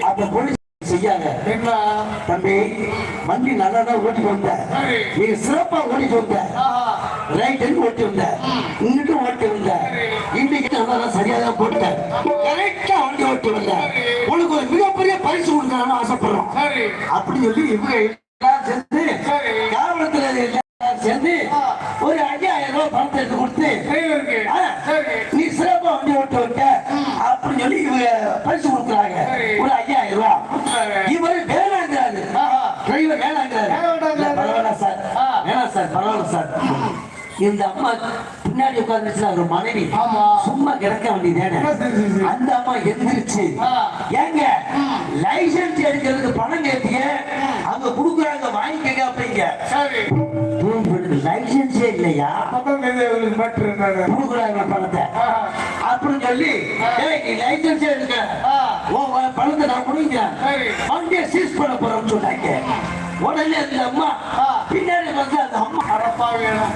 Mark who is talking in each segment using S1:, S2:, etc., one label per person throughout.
S1: Police செய்யாத. தம்பி வண்டி நல்லா தான் ஓட்டி வந்த. நீங்க சிறப்பா ஓட்டிட்டு வந்த
S2: ஆஹா.
S1: ரைட்டு ஓட்டி வந்த இங்கிட்டு ஓட்டி வந்த. இன்னைக்கு நல்லா சரியா தான் கரெக்டா வண்டி ஓட்டி வந்த உனக்கு ஒரு மிகப்பெரிய பரிசு கொடுக்கணும்னு ஆசைப்படுறோம். அப்படின்னு சொல்லி இவங்க எல்லாம் சேர்ந்து
S2: சரி.
S1: காவலத்துல எல்லாம் சேர்ந்து. ஒரு ஐயாயிரம் ரூபாய் பணத்தை எடுத்து கொடுத்து
S2: டிரைவருக்கு
S1: ஆ,
S2: சரி
S1: நீ சிறப்பா வண்டி ஓட்ட வைக்க அப்படின்னு சொல்லி இவங்க பரிசு கொடுக்குறாங்க
S2: சரி.
S1: ஒரு ஐயாயிரம் ரூபாய்
S2: கொடுத்தாரு.
S1: இவர் வேணாங்கிறாரு டிரைவர் வேணாங்கிறாரு பரவாயில்ல சார். வேணாம் சார் பரவாயில்ல சார். இந்த அம்மா பின்னாடி உட்கார்ந்துச்சு ஒரு மனைவி. சும்மா கிடக்க வேண்டியதானே. அந்த அம்மா எந்திரிச்சு. ஏங்க லைசன்ஸ் எடுக்கிறதுக்கு பணம் கேட்டீங்க? அங்க குடுக்குறாங்க வாங்கிக்கங்க அப்படிங்க. லைசன்ஸே இல்லையா. குடுக்குறாங்க பணத்தை. அப்படின்னு சொல்லி நீ லைசன்ஸ் எடுக்க?
S2: ஆ.
S1: உன் பணத்தை நான்
S2: சரி.
S1: வண்டியை சீஸ் பண்ண போறோம்னு சொன்னாங்க. உடனே அந்த அம்மா. பின்னாடி வந்து அந்த அம்மா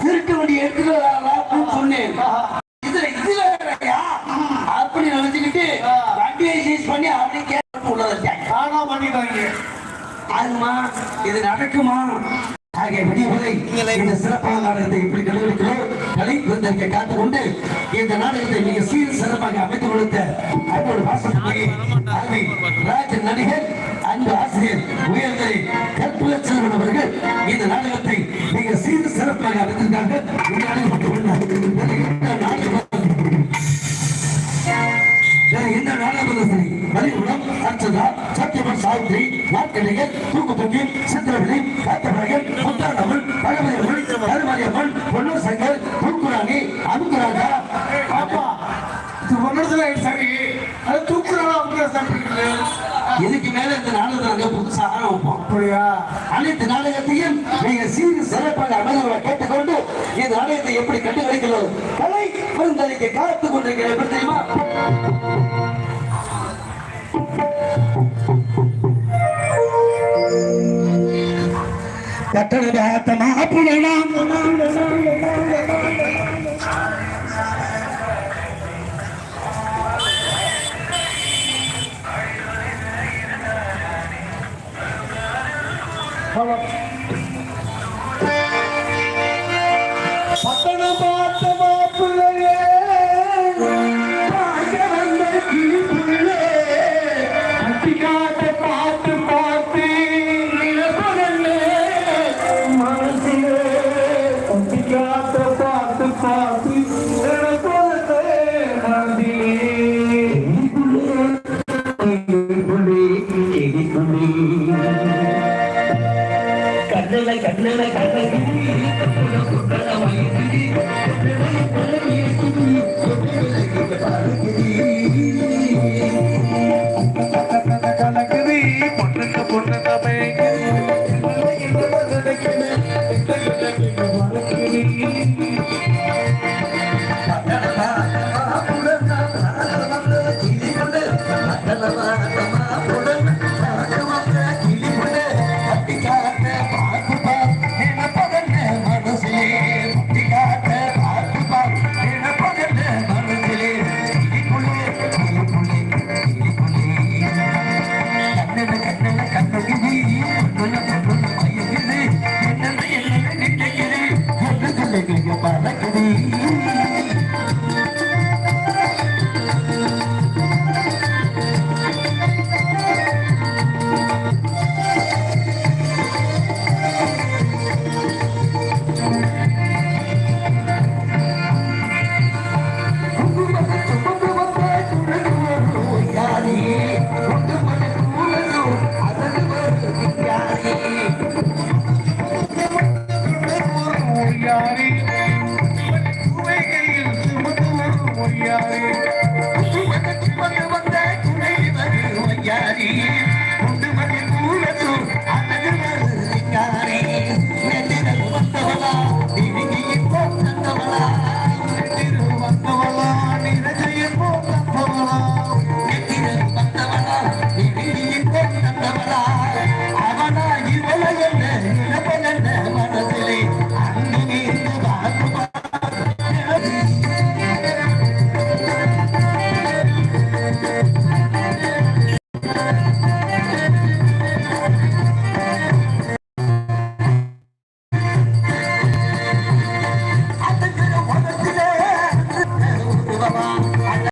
S1: திருட்டு வண்டி எடுத்துட்டு சொன்னேன். இதுல இது வேறயா? அப்படி நினைச்சுக்கிட்டு. வண்டியை சீஸ் பண்ணி அப்படி கேட்டு உள்ள வச்சாங்க
S2: தானா பண்ணிட்டாங்க.
S1: ஆகுமா இது நடக்குமா? ஆகிய விடிவுகளை இந்த சிறப்பான நாடகத்தை இப்படி கண்டுபிடிக்கிறோம்? கலை காத்து கொண்டு இந்த நாடகத்தை மிக சீர் சிறப்பாக அமைத்துக் கொடுத்த அன்போடு வாசகி ராஜ நடிகர் அன்பு ஆசிரியர் உயர்ந்தரை கற்புல செல்வன் அவர்கள் இந்த நாடகத்தை மிக சீர் சிறப்பாக அமைத்திருக்காங்க இந்த நாடகம் இந்த நாடகம் இந்த நாடகத்தில் வலிகுணம் சத்தியமன் சாவித்ரி நாட்கடைகள் தூக்குப்பட்டி சித்திரவிலை காத்தவர்கள் புத்தாண்டவள் பழமதியவள் கருமாரியம்மன் பொன்னூர் சங்கர்
S2: ஒன்றுல சரி. அது தூக்குறா அப்படியே சாப்பிட்டு
S1: இதுக்கு மேல இந்த நாடகத்தை நாங்க புதுசாக வைப்போம்.
S2: அப்படியா?
S1: அனைத்து நாடகத்தையும் நீங்க சீர் சிறப்பாக அமைதியாக கேட்டுக்கொண்டு இந்த நாடகத்தை எப்படி கண்டுகளிக்கிறோம்? கலை விருந்தளிக்க காத்துக் கொண்டிருக்கிற எப்படி தெரியுமா? கட்டண
S2: 変わっ
S1: கண்ணலை கண்ணலை கண்ணலை
S2: பொண்ணுக்கு பொண்ணு
S1: பறக்குது